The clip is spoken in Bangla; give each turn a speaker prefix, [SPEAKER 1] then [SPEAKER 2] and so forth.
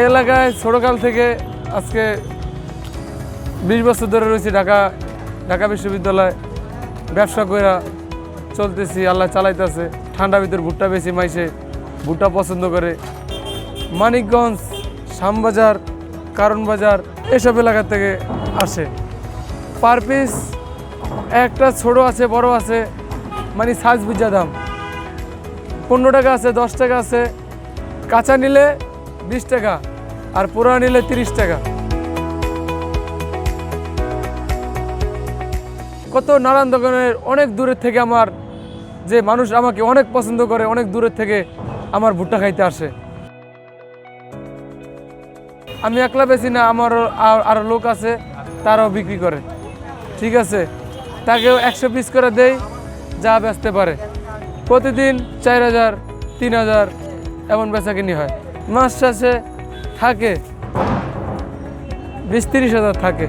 [SPEAKER 1] এলাকায় ছোটোকাল থেকে আজকে বিশ বছর ধরে রয়েছি ঢাকা ঢাকা বিশ্ববিদ্যালয়। ব্যবসা কইরা চলতেছি, আল্লাহ চালাইতেছে। ঠান্ডা ভিতর ভুট্টা বেশি মাইসে ভুট্টা পছন্দ করে। মানিকগঞ্জ, শ্যামবাজার কারণ বাজার এসব এলাকা থেকে আসে। পার পিস একটা ছোট আছে, বড় আছে মানে সাইজ বুঝা দাম। পনেরো টাকা আছে, দশ টাকা আছে। কাঁচা নিলে বিশ টাকা আর পুরা নিলে তিরিশ টাকা। কত নানান দোকানের অনেক দূরের থেকে আমার যে মানুষ আমাকে অনেক পছন্দ করে, অনেক দূরের থেকে আমার ভুট্টা খাইতে আসে। আমি একলা বেশি না, আমারও আর- লোক আছে, তারাও বিক্রি করে। ঠিক আছে, তাকেও একশো পিস করে দেই, যা বেচতে পারে। প্রতিদিন চার হাজার, তিন হাজার, এমন বেচা কিনি হয়। মাস চাষে থাকে বিশ তিরিশ হাজার থাকে।